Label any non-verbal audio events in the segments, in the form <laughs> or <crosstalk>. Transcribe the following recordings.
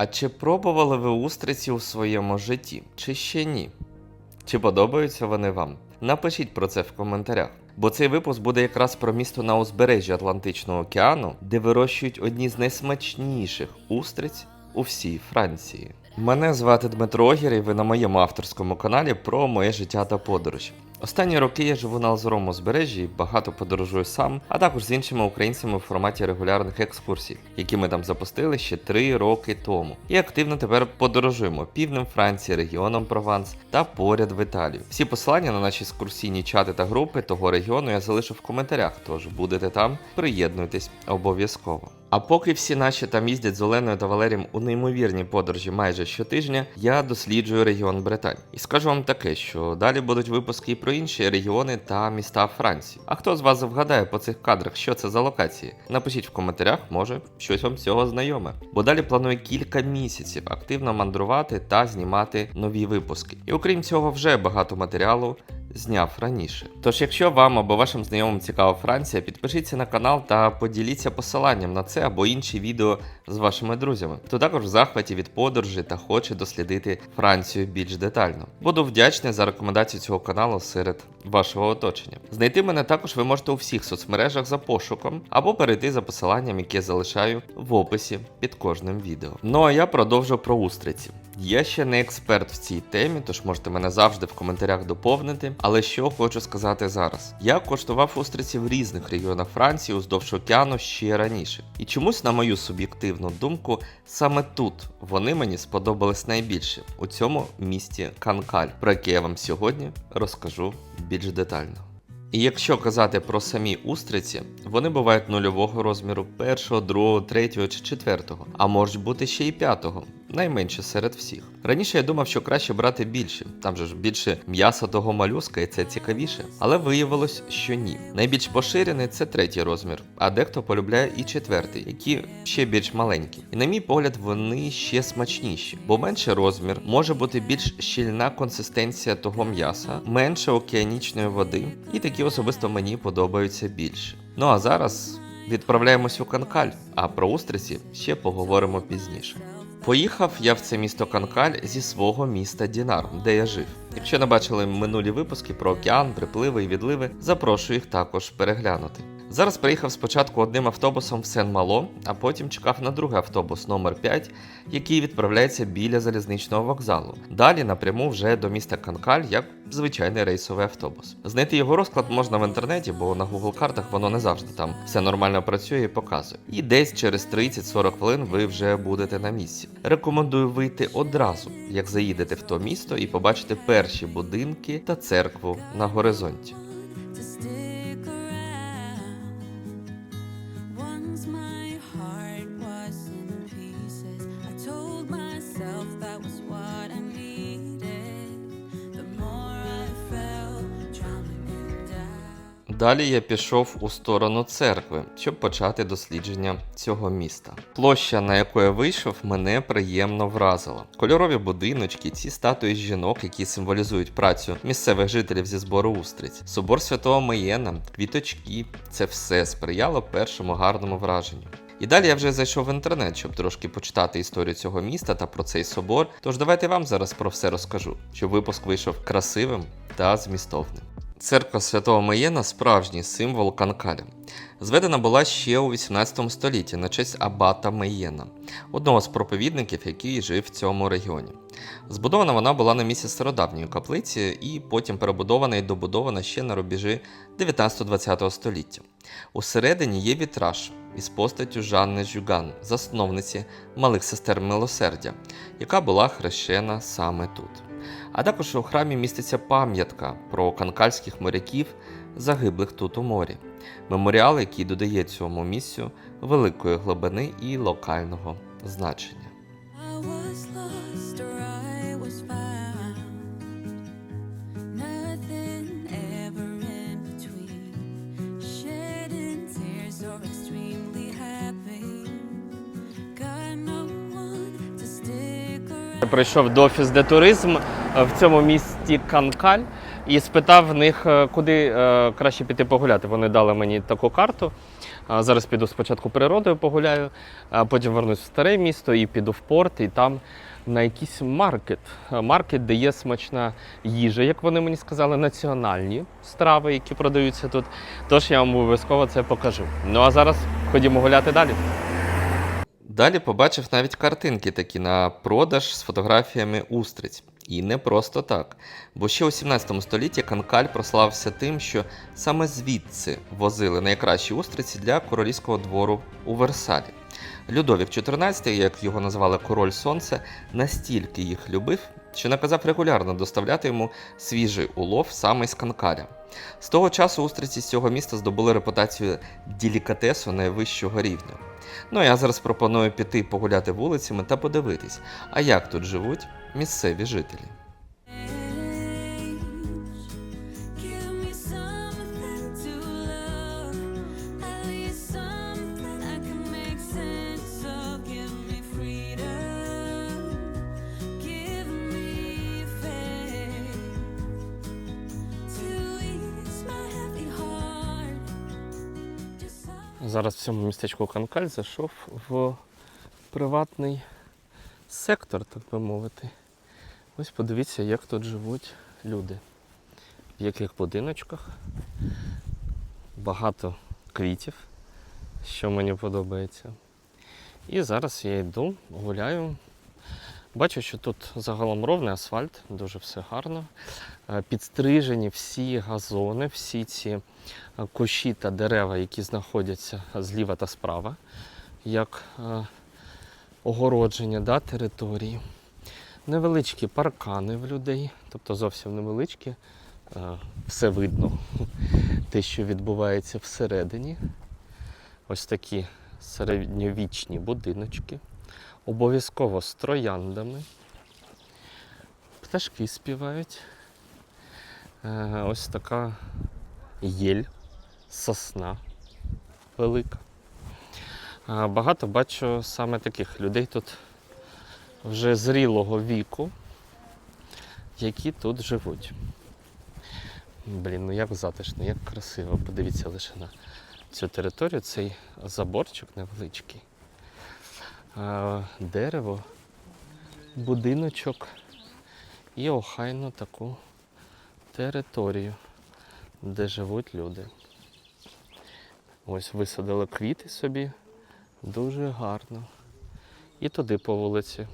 А чи пробували ви устриці у своєму житті? Чи ще ні? Чи подобаються вони вам? Напишіть про це в коментарях. Бо цей випуск буде якраз про місто на узбережжі Атлантичного океану, де вирощують одні з найсмачніших устриць у всій Франції. Мене звати Дмитро Огір, і ви на моєму авторському каналі про моє життя та подорожі. Останні роки я живу на Озерому узбережжі, багато подорожую сам, а також з іншими українцями у форматі регулярних екскурсій, які ми там запустили ще три роки тому. І активно тепер подорожуємо півднем Франції, регіоном Прованс та поряд в Італію. Всі посилання на наші екскурсійні чати та групи того регіону я залишу в коментарях, тож будете там, приєднуйтесь обов'язково. А поки всі наші там їздять з Оленою та Валерієм у неймовірні подорожі майже щотижня, я досліджую регіон Британь. І скажу вам таке, що далі будуть випуски і про інші регіони та міста Франції. А хто з вас вгадає по цих кадрах, що це за локації? Напишіть в коментарях, може щось вам цього знайоме. Бо далі планую кілька місяців активно мандрувати та знімати нові випуски. І окрім цього, вже багато матеріалу зняв раніше. Тож, якщо вам або вашим знайомим цікава Франція, підпишіться на канал та поділіться посиланням на це або інші відео з вашими друзями, хто також в захваті від подорожі та хоче дослідити Францію більш детально. Буду вдячний за рекомендацію цього каналу серед вашого оточення. Знайти мене також ви можете у всіх соцмережах за пошуком або перейти за посиланням, яке я залишаю в описі під кожним відео. Ну а я продовжу про устриці. Я ще не експерт в цій темі, тож можете мене завжди в коментарях доповнити. Але що хочу сказати зараз: я коштував устриці в різних регіонах Франції уздовж океану ще раніше. І чомусь, на мою суб'єктивну думку, саме тут вони мені сподобались найбільше у цьому місті Канкаль, про яке я вам сьогодні розкажу більш детально. І якщо казати про самі устриці, вони бувають нульового розміру, першого, другого, третього чи четвертого, а можуть бути ще й п'ятого, найменше серед всіх. Раніше я думав, що краще брати більше, там же ж більше м'яса того малюска, і це цікавіше. Але виявилось, що ні. Найбільш поширений це третій розмір, а дехто полюбляє і четвертий, які ще більш маленькі. І на мій погляд, вони ще смачніші, бо менший розмір може бути більш щільна консистенція того м'яса, менше океанічної води, і такі особисто мені подобаються більше. Ну а зараз відправляємось у Канкаль, а про устриці ще поговоримо пізніше. Поїхав я в це місто Канкаль зі свого міста Дінар, де я жив. Якщо не бачили минулі випуски про океан, припливи і відливи, запрошую їх також переглянути. Зараз приїхав спочатку одним автобусом в Сен-Мало, а потім чекав на другий автобус номер 5 який відправляється біля залізничного вокзалу. Далі напряму вже до міста Канкаль як звичайний рейсовий автобус. Знайти його розклад можна в інтернеті, бо на Google картах воно не завжди там все нормально працює і показує. І десь через 30-40 хвилин ви вже будете на місці. Рекомендую вийти одразу, як заїдете в то місто і побачите перші будинки та церкву на горизонті. Далі я пішов у сторону церкви, щоб почати дослідження цього міста. Площа, на яку я вийшов, мене приємно вразила. Кольорові будиночки, ці статуї жінок, які символізують працю місцевих жителів зі збору устриць, собор святого Маєна, квіточки це все сприяло першому гарному враженню. І далі я вже зайшов в інтернет, щоб трошки почитати історію цього міста та про цей собор. Тож давайте вам зараз про все розкажу, щоб випуск вийшов красивим та змістовним. Церква Святого Маєна справжній символ Канкаля. Зведена була ще у 18 столітті на честь Абата Меєна, одного з проповідників, який жив в цьому регіоні. Збудована вона була на місці стародавньої каплиці і потім перебудована і добудована ще на рубежі 19-20 століття. Усередині є вітраж із постаттю Жанни Жюган, засновниці малих сестер милосердя, яка була хрещена саме тут. А також у храмі міститься пам'ятка про канкальських моряків, загиблих тут у морі. Меморіал, який додає цьому місцю великої глибини і локального значення. Прийшов до офіс де туризм в цьому місті Канкаль і спитав в них, е, куди е, краще піти погуляти. Вони дали мені таку карту. Зараз піду спочатку природою погуляю, а потім вернусь в старе місто і піду в порт, і там на якийсь маркет. Маркет, де є смачна їжа, як вони мені сказали, національні страви, які продаються тут. Тож я вам обов'язково це покажу. Ну а зараз ходімо гуляти далі. Далі побачив навіть картинки такі на продаж з фотографіями устриць. І не просто так. Бо ще у 17 столітті Канкаль прославився тим, що саме звідси возили найкращі устриці для королівського двору у Версалі. Людовік XIV, як його назвали Король Сонце, настільки їх любив, що наказав регулярно доставляти йому свіжий улов саме з Канкаля. З того часу устриці з цього міста здобули репутацію делікатесу найвищого рівня. Ну а я зараз пропоную піти погуляти вулицями та подивитись, а як тут живуть місцеві жителі. Зараз в цьому містечку Канкаль зайшов в приватний сектор, так би мовити. Ось подивіться, як тут живуть люди. В яких будиночках. Багато квітів, що мені подобається. І зараз я йду, гуляю. Бачу, що тут загалом ровний асфальт, дуже все гарно. Е, Підстрижені всі газони, всі ці е, кущі та дерева, які знаходяться зліва та справа, як е, огородження да, території. Невеличкі паркани в людей, тобто зовсім невеличкі. Е, Все видно, <laughs> те, що відбувається всередині. Ось такі середньовічні будиночки. Обов'язково з трояндами. Пташки співають. Е, Ось така єль, сосна велика. Е, Багато бачу саме таких людей тут вже зрілого віку, які тут живуть. Блін, ну як затишно, як красиво. Подивіться лише на цю територію, цей заборчик невеличкий. Дерево, будиночок і охайну таку територію, де живуть люди. Ось висадили квіти собі, дуже гарно. І туди по вулиці.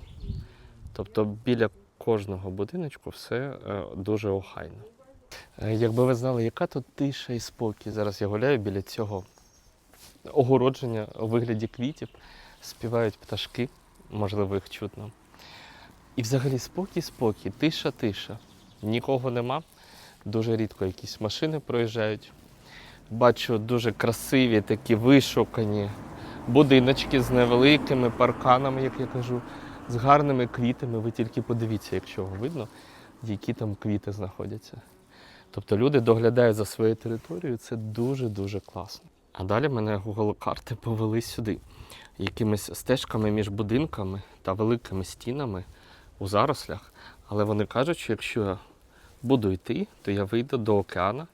Тобто біля кожного будиночку все е, дуже охайно. Е, Якби ви знали, яка тут тиша і спокій. Зараз я гуляю біля цього огородження у вигляді квітів, співають пташки, можливо, їх чутно. І взагалі спокій, спокій, тиша, тиша. Нікого нема. Дуже рідко якісь машини проїжджають. Бачу дуже красиві, такі вишукані будиночки з невеликими парканами, як я кажу, з гарними квітами. Ви тільки подивіться, якщо видно, які там квіти знаходяться. Тобто люди доглядають за своєю територією, це дуже-дуже класно. А далі мене Google карти повели сюди, якимись стежками між будинками та великими стінами у зарослях. Але вони кажуть, що якщо я буду йти, то я вийду до океана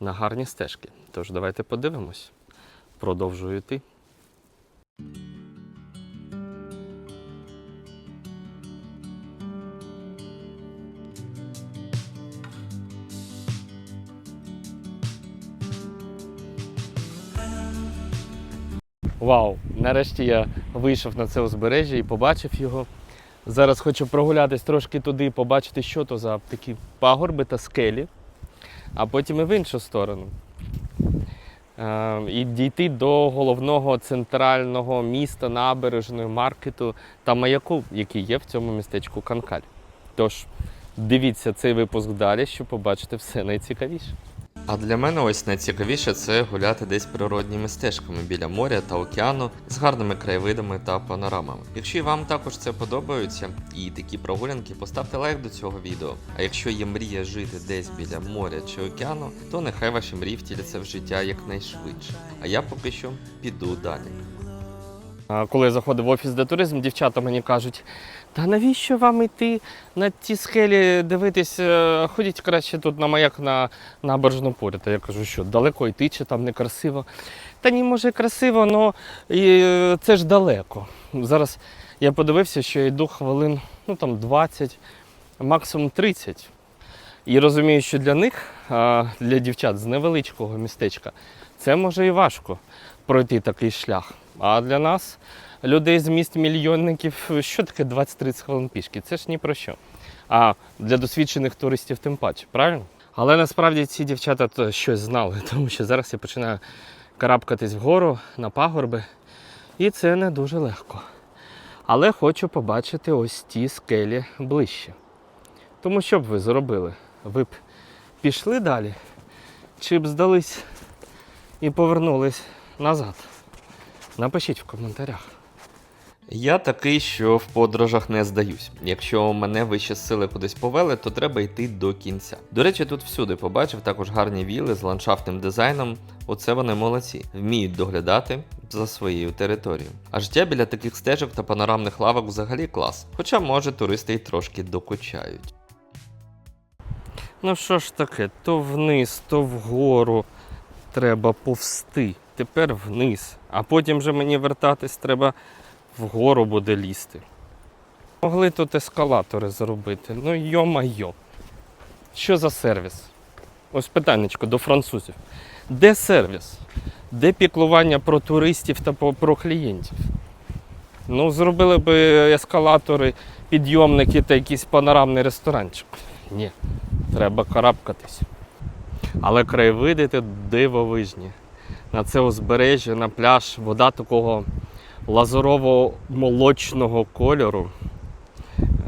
на гарні стежки. Тож давайте подивимось. Продовжую йти. Вау! Нарешті я вийшов на це узбережжя і побачив його. Зараз хочу прогулятись трошки туди, побачити, що то за такі пагорби та скелі, а потім і в іншу сторону. Е, і дійти до головного центрального міста, набережної, маркету та маяку, який є в цьому містечку Канкаль. Тож дивіться цей випуск далі, щоб побачити все найцікавіше. А для мене ось найцікавіше це гуляти десь природніми стежками біля моря та океану з гарними краєвидами та панорамами. Якщо вам також це подобається і такі прогулянки, поставте лайк до цього відео. А якщо є мрія жити десь біля моря чи океану, то нехай ваші мрії втіляться в життя якнайшвидше. А я поки що піду далі. Коли я заходив в офіс де туризм, дівчата мені кажуть, та навіщо вам йти на ті схелі дивитись, е, ходіть краще тут на маяк на набережну поряд. Я кажу, що далеко йти, чи там не красиво. Та ні, може красиво, але це ж далеко. Зараз я подивився, що я йду хвилин ну, там 20, максимум 30. І розумію, що для них, для дівчат з невеличкого містечка, це може і важко пройти такий шлях. А для нас, людей з міст мільйонників, що таке 20-30 хвилин пішки? Це ж ні про що. А для досвідчених туристів тим паче, правильно? Але насправді ці дівчата то щось знали, <laughs> тому що зараз я починаю карабкатись вгору на пагорби, і це не дуже легко. Але хочу побачити ось ті скелі ближче. Тому що б ви зробили? Ви б пішли далі, чи б здались і повернулись назад? Напишіть в коментарях. Я такий, що в подорожах не здаюсь. Якщо мене вищі сили кудись повели, то треба йти до кінця. До речі, тут всюди побачив також гарні віли з ландшафтним дизайном. Оце вони молодці, вміють доглядати за своєю територією. А життя біля таких стежок та панорамних лавок взагалі клас. Хоча, може, туристи й трошки докучають. Ну що ж таке, то вниз, то вгору треба повсти. Тепер вниз. А потім вже мені вертатись треба вгору буде лізти. Могли тут ескалатори зробити. Ну йо-майо. Що за сервіс? Ось питаннячко до французів. Де сервіс? Де піклування про туристів та про клієнтів? Ну, зробили би ескалатори, підйомники та якийсь панорамний ресторанчик. Ні, треба карабкатись. Але краєвиди дивовижні. На це узбережжя, на пляж, вода такого лазурово-молочного кольору.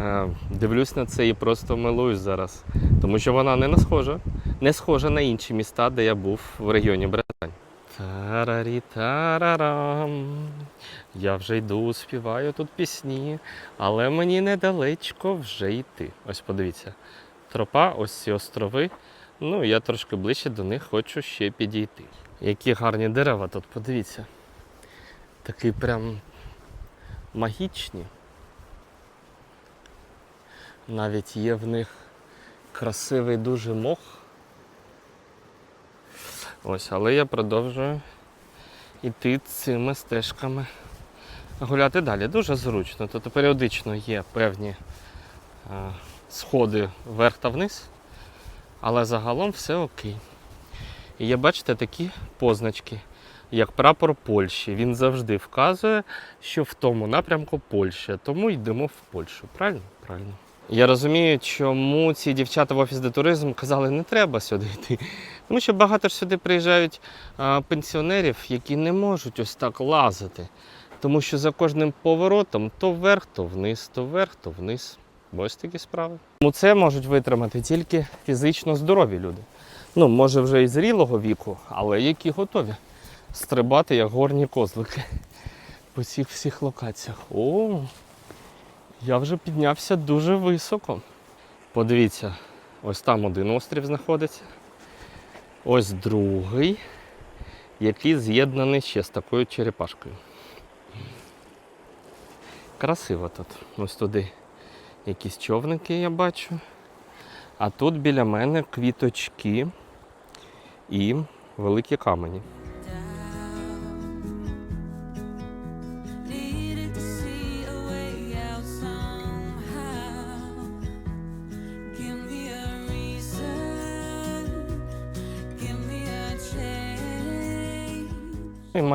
Е, Дивлюсь на це і просто милуюсь зараз. Тому що вона не схожа, не схожа на інші міста, де я був в регіоні Британь. Тарарі тарарам. Я вже йду, співаю тут пісні, але мені недалечко вже йти. Ось подивіться. Тропа, ось ці острови. Ну, я трошки ближче до них хочу ще підійти. Які гарні дерева тут, подивіться. Такі прям магічні. Навіть є в них красивий дуже мох. Ось, але я продовжую йти цими стежками гуляти далі. Дуже зручно. Тут періодично є певні е, сходи вверх та вниз, але загалом все окей. І є, бачите, такі позначки, як прапор Польщі. Він завжди вказує, що в тому напрямку Польща, тому йдемо в Польщу. Правильно? Правильно. Я розумію, чому ці дівчата в офіс де туризм казали, не треба сюди йти. Тому що багато ж сюди приїжджають а, пенсіонерів, які не можуть ось так лазити. Тому що за кожним поворотом то вверх, то вниз, то вверх, то вниз. Ось такі справи. Тому це можуть витримати тільки фізично здорові люди. Ну, може, вже і зрілого віку, але які готові стрибати як горні козлики по цих всіх локаціях. О, я вже піднявся дуже високо. Подивіться, ось там один острів знаходиться. Ось другий, який з'єднаний ще з такою черепашкою. Красиво тут. Ось туди якісь човники я бачу. А тут біля мене квіточки і великі камені.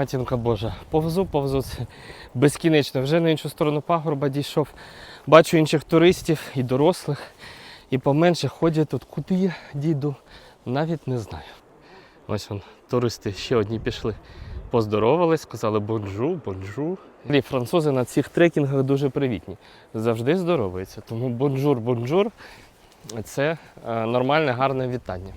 Матінка Божа, повзу, повзу безкінечно. Вже на іншу сторону пагорба дійшов. Бачу інших туристів і дорослих, і поменше ходять тут. Куди я дійду, навіть не знаю. Ось вон, туристи ще одні пішли. Поздоровались, сказали бонжу, бонжу. І французи на цих трекінгах дуже привітні. Завжди здоровуються. Тому бонжур, бонжур це е, нормальне, гарне вітання.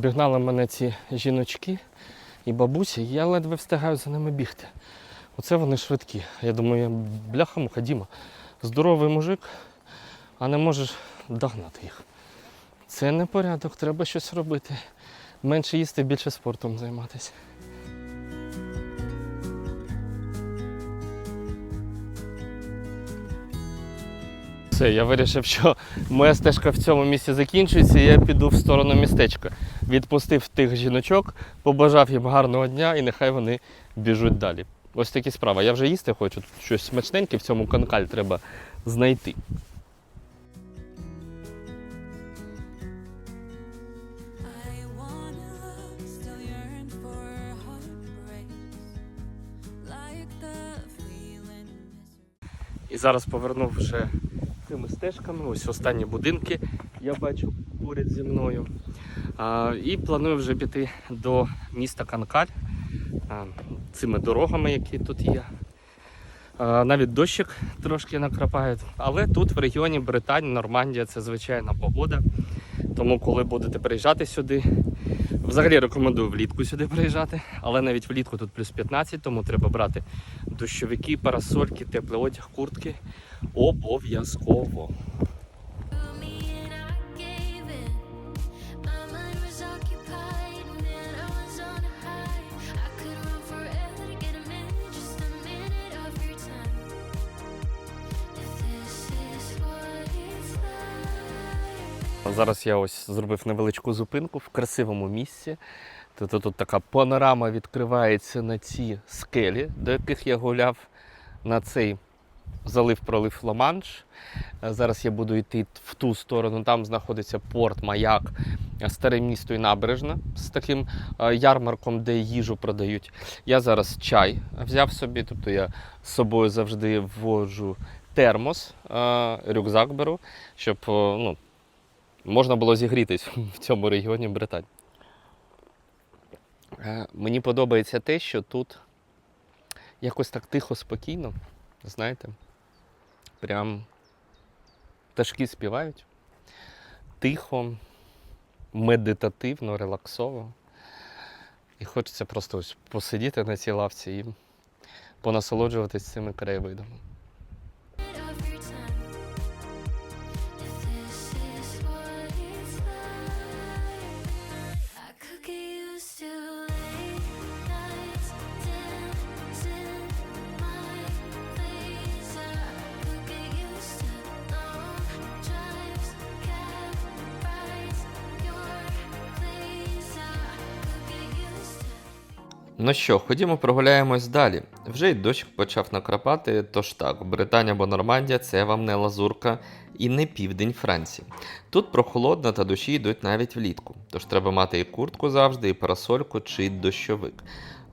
Обігнали мене ці жіночки і бабусі, і я ледве встигаю за ними бігти. Оце вони швидкі. Я думаю, бляха ходімо. Здоровий мужик, а не можеш догнати їх. Це не порядок, треба щось робити. Менше їсти, більше спортом займатися. Все, я вирішив, що моя стежка в цьому місці закінчується, і я піду в сторону містечка. Відпустив тих жіночок, побажав їм гарного дня і нехай вони біжуть далі. Ось такі справи. Я вже їсти хочу, тут щось смачненьке в цьому канкаль треба знайти. І зараз повернув вже тими стежками. Ось останні будинки я бачу поряд зі мною. А, і планую вже піти до міста Канкаль а, цими дорогами, які тут є. А, навіть дощик трошки накрапає. Але тут в регіоні Британія, Нормандія це звичайна погода. Тому, коли будете приїжджати сюди, взагалі рекомендую влітку сюди приїжджати, але навіть влітку тут плюс 15, тому треба брати дощовики, парасольки, теплий одяг, куртки. Обов'язково. Зараз я ось зробив невеличку зупинку в красивому місці. Тут, тут така панорама відкривається на ці скелі, до яких я гуляв на цей залив пролив Ла-Манш. Зараз я буду йти в ту сторону. Там знаходиться порт, маяк, старе місто і набережна з таким е, ярмарком, де їжу продають. Я зараз чай взяв собі, тобто я з собою завжди ввожу термос, е, рюкзак беру, щоб е, ну, можна було зігрітись в цьому регіоні Британії. Е, Мені подобається те, що тут якось так тихо, спокійно, знаєте, прям пташки співають. Тихо, медитативно, релаксово. І хочеться просто ось посидіти на цій лавці і понасолоджуватись цими краєвидами. Ну що, ходімо прогуляємось далі. Вже й дощ почав накрапати, тож так, Британія або Нормандія це вам не лазурка і не південь Франції. Тут прохолодно та дощі йдуть навіть влітку, тож треба мати і куртку завжди, і парасольку чи дощовик.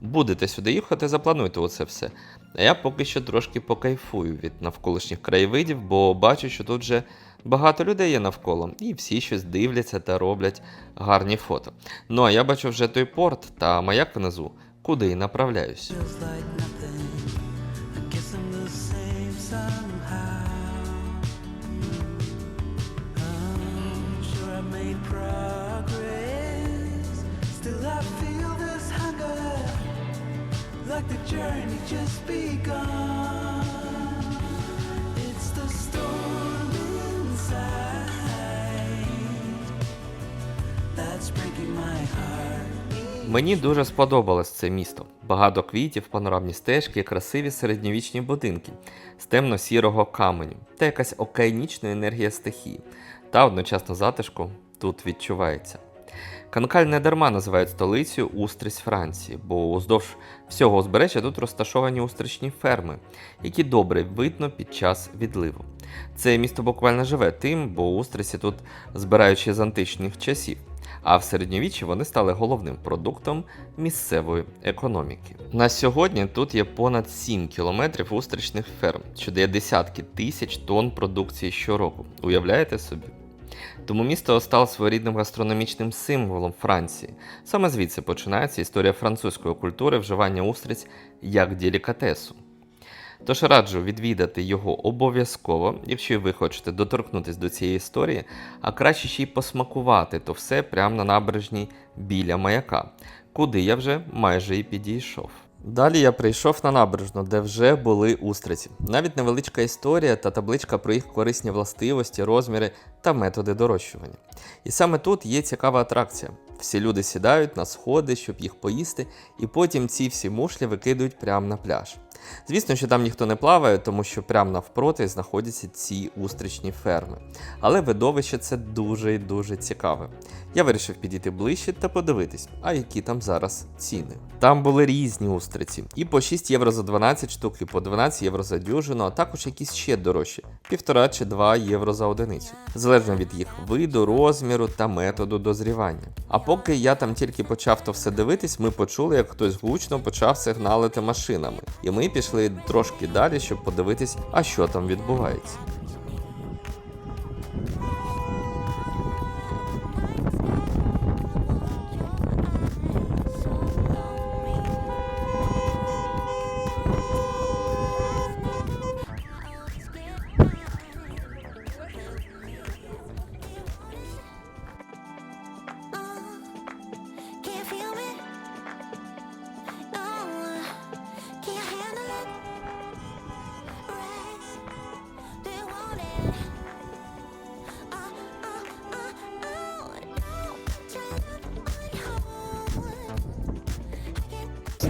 Будете сюди їхати, заплануйте оце все. А я поки що трошки покайфую від навколишніх краєвидів, бо бачу, що тут вже багато людей є навколо, і всі щось дивляться та роблять гарні фото. Ну а я бачу вже той порт та маяк внизу, куди й направляюсь. like the journey just begun. It's the storm inside that's breaking my heart. Мені дуже сподобалось це місто. Багато квітів, панорамні стежки, красиві середньовічні будинки з темно-сірого каменю та якась океанічна енергія стихії. Та одночасно затишку тут відчувається. Канкаль не дарма називають столицею устриць Франції, бо уздовж всього узбережжя тут розташовані устричні ферми, які добре видно під час відливу. Це місто буквально живе тим, бо устриці тут збирають ще з античних часів а в середньовіччі вони стали головним продуктом місцевої економіки. На сьогодні тут є понад 7 кілометрів устричних ферм, що дає десятки тисяч тонн продукції щороку. Уявляєте собі? Тому місто стало своєрідним гастрономічним символом Франції. Саме звідси починається історія французької культури вживання устриць як делікатесу. Тож раджу відвідати його обов'язково, якщо ви хочете доторкнутися до цієї історії, а краще ще й посмакувати то все прямо на набережній біля маяка. куди я вже майже і підійшов. Далі я прийшов на набережну, де вже були устриці. Навіть невеличка історія та табличка про їх корисні властивості, розміри та методи дорощування. І саме тут є цікава атракція. Всі люди сідають на сходи, щоб їх поїсти, і потім ці всі мушлі викидують прямо на пляж. Звісно, що там ніхто не плаває, тому що прямо навпроти знаходяться ці устричні ферми. Але видовище це дуже і дуже цікаве. Я вирішив підійти ближче та подивитись, а які там зараз ціни. Там були різні устриці, і по 6 євро за 12 штук, і по 12 євро за дюжину, а також якісь ще дорожчі, півтора чи 2 євро за одиницю, залежно від їх виду, розміру та методу дозрівання. А поки я там тільки почав то все дивитись, ми почули, як хтось гучно почав сигналити машинами. І ми пішли трошки далі, щоб подивитись, а що там відбувається.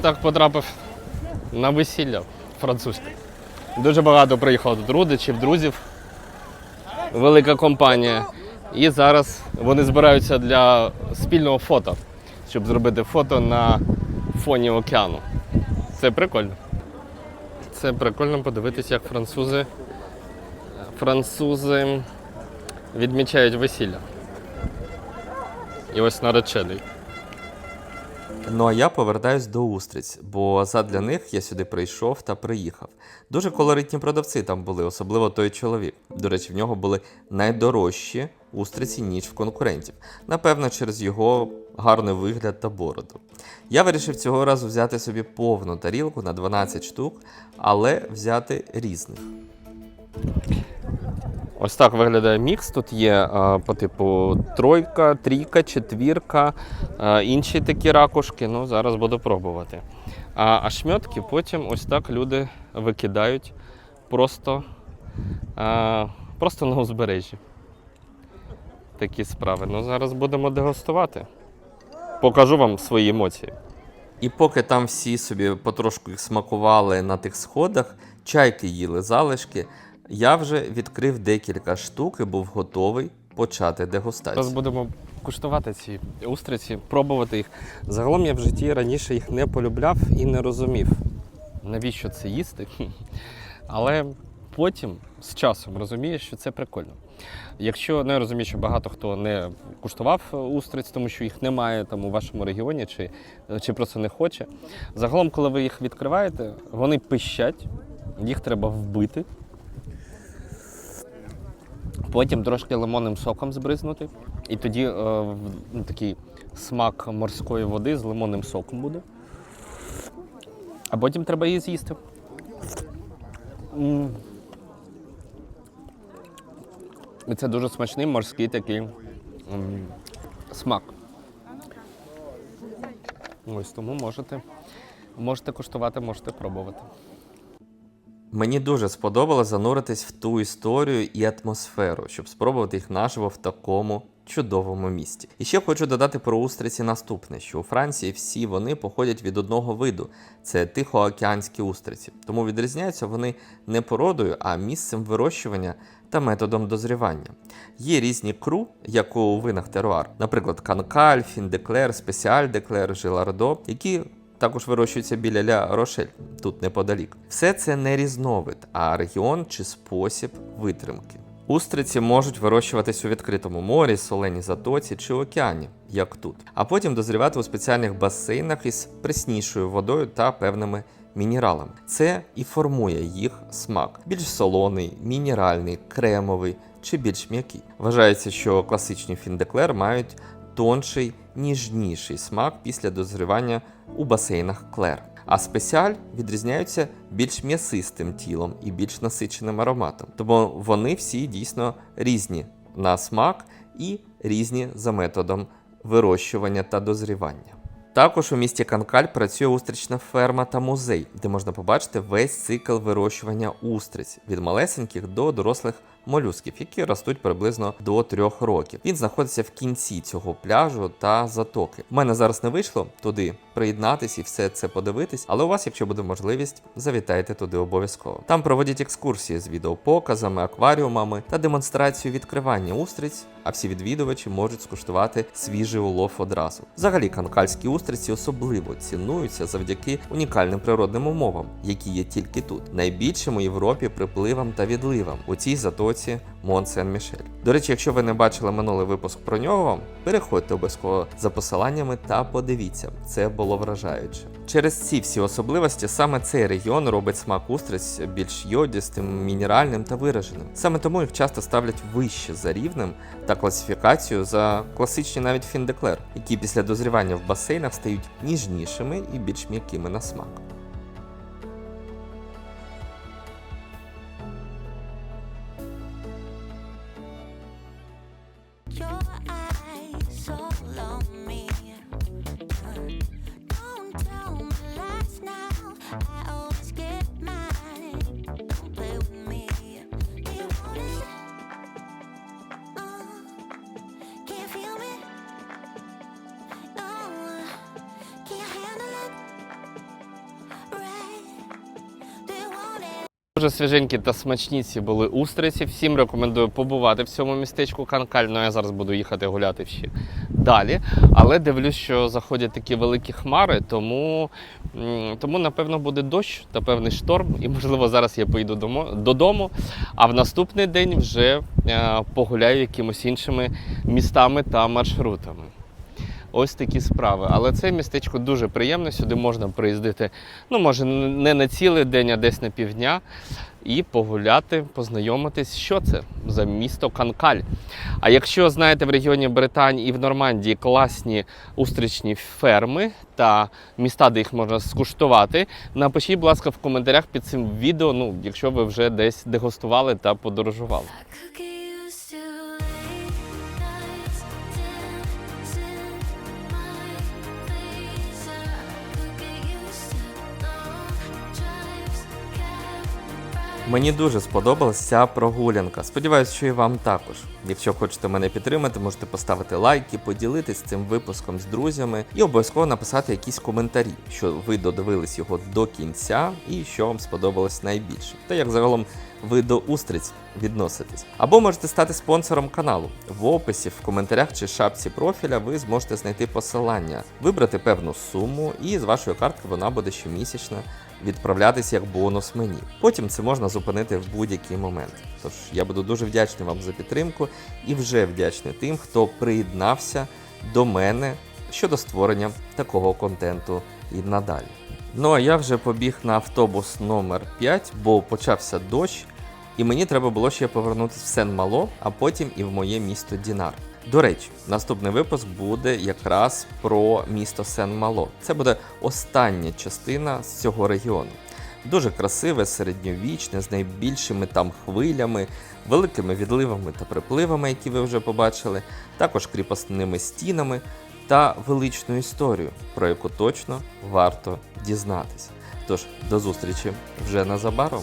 Так потрапив на весілля французьке. Дуже багато приїхало тут родичів, друзів. Велика компанія. І зараз вони збираються для спільного фото, щоб зробити фото на фоні океану. Це прикольно. Це прикольно подивитися, як французи, французи відмічають весілля. І ось наречений. Ну а я повертаюсь до устриць, бо задля них я сюди прийшов та приїхав. Дуже колоритні продавці там були, особливо той чоловік. До речі, в нього були найдорожчі устриці, ніж в конкурентів. Напевно, через його гарний вигляд та бороду. Я вирішив цього разу взяти собі повну тарілку на 12 штук, але взяти різних. Ось так виглядає мікс. Тут є е, по типу тройка, трійка, четвірка, е, інші такі ракушки. Ну, зараз буду пробувати. А, а шмьотки потім ось так люди викидають просто, е, просто на узбережжі. Такі справи. Ну, зараз будемо дегустувати. Покажу вам свої емоції. І поки там всі собі потрошку їх смакували на тих сходах, чайки їли залишки, я вже відкрив декілька штук і був готовий почати дегустацію. Зараз будемо куштувати ці устриці, пробувати їх. Загалом я в житті раніше їх не полюбляв і не розумів, навіщо це їсти. <laughs> Але потім з часом розумієш, що це прикольно. Якщо не розумію, що багато хто не куштував устриць, тому що їх немає там у вашому регіоні, чи, чи просто не хоче. Загалом, коли ви їх відкриваєте, вони пищать, їх треба вбити. Потім трошки лимонним соком збризнути. І тоді е, ну, такий смак морської води з лимонним соком буде. А потім треба її з'їсти. І це дуже смачний морський такий м, смак. Ось тому можете, можете куштувати, можете пробувати. Мені дуже сподобалось зануритись в ту історію і атмосферу, щоб спробувати їх наживо в такому чудовому місті. І ще хочу додати про устриці наступне: що у Франції всі вони походять від одного виду це тихоокеанські устриці. Тому відрізняються вони не породою, а місцем вирощування та методом дозрівання. Є різні кру, як у винах теруар, наприклад, канкаль, фіндеклер, спеціальдеклер, жилардо, які також вирощуються біля Ля Рошель, тут неподалік. Все це не різновид, а регіон чи спосіб витримки. Устриці можуть вирощуватись у відкритому морі, соленій затоці чи океані, як тут, а потім дозрівати у спеціальних басейнах із преснішою водою та певними мінералами. Це і формує їх смак: більш солоний, мінеральний, кремовий чи більш м'який. Вважається, що класичні фіндеклер мають тонший, ніжніший смак після дозрівання у басейнах клер. А спеціаль відрізняються більш м'ясистим тілом і більш насиченим ароматом. Тому вони всі дійсно різні на смак і різні за методом вирощування та дозрівання. Також у місті Канкаль працює устрична ферма та музей, де можна побачити весь цикл вирощування устриць від малесеньких до дорослих молюсків, які ростуть приблизно до трьох років. Він знаходиться в кінці цього пляжу та затоки. У мене зараз не вийшло туди приєднатись і все це подивитись, але у вас, якщо буде можливість, завітайте туди обов'язково. Там проводять екскурсії з відеопоказами, акваріумами та демонстрацію відкривання устриць. А всі відвідувачі можуть скуштувати свіжий улов одразу. Взагалі, канкальські устриці особливо цінуються завдяки унікальним природним умовам, які є тільки тут, найбільшим у Європі припливам та відливам у цій затоці Мон Сен Мішель. До речі, якщо ви не бачили минулий випуск про нього, переходьте обов'язково за посиланнями та подивіться, це було вражаюче. Через ці всі особливості саме цей регіон робить смак устриць більш йодістим, мінеральним та вираженим. Саме тому їх часто ставлять вище за рівнем та класифікацію за класичні навіть фіндеклер, які після дозрівання в басейнах стають ніжнішими і більш м'якими на смак. Дуже свіженькі та смачні ці були устриці. Всім рекомендую побувати в цьому містечку Канкаль. Ну я зараз буду їхати гуляти ще далі. Але дивлюсь, що заходять такі великі хмари, тому, тому напевно буде дощ та певний шторм. І можливо зараз я поїду додому. А в наступний день вже е, погуляю якимось іншими містами та маршрутами. Ось такі справи. Але це містечко дуже приємне. Сюди можна приїздити, ну може не на цілий день, а десь на півдня, і погуляти, познайомитись, що це за місто Канкаль. А якщо знаєте в регіоні Британії і в Нормандії класні устричні ферми та міста, де їх можна скуштувати, напишіть, будь ласка, в коментарях під цим відео, ну, якщо ви вже десь дегустували та подорожували. Мені дуже сподобалась ця прогулянка. Сподіваюсь, що і вам також. Якщо хочете мене підтримати, можете поставити лайки, поділитись цим випуском з друзями і обов'язково написати якісь коментарі, що ви додивились його до кінця і що вам сподобалось найбільше. Та як загалом ви до устриць відноситесь. Або можете стати спонсором каналу. В описі, в коментарях чи шапці профіля ви зможете знайти посилання, вибрати певну суму, і з вашої картки вона буде щомісячно відправлятися як бонус мені. Потім це можна зупинити в будь-який момент. Тож я буду дуже вдячний вам за підтримку і вже вдячний тим, хто приєднався до мене щодо створення такого контенту і надалі. Ну а я вже побіг на автобус номер 5, бо почався дощ, і мені треба було ще повернутися в Сен-Мало, а потім і в моє місто Дінар. До речі, наступний випуск буде якраз про місто Сен-Мало. Це буде остання частина з цього регіону. Дуже красиве, середньовічне, з найбільшими там хвилями, великими відливами та припливами, які ви вже побачили, також кріпосними стінами та величною історією, про яку точно варто дізнатись. Тож до зустрічі вже незабаром.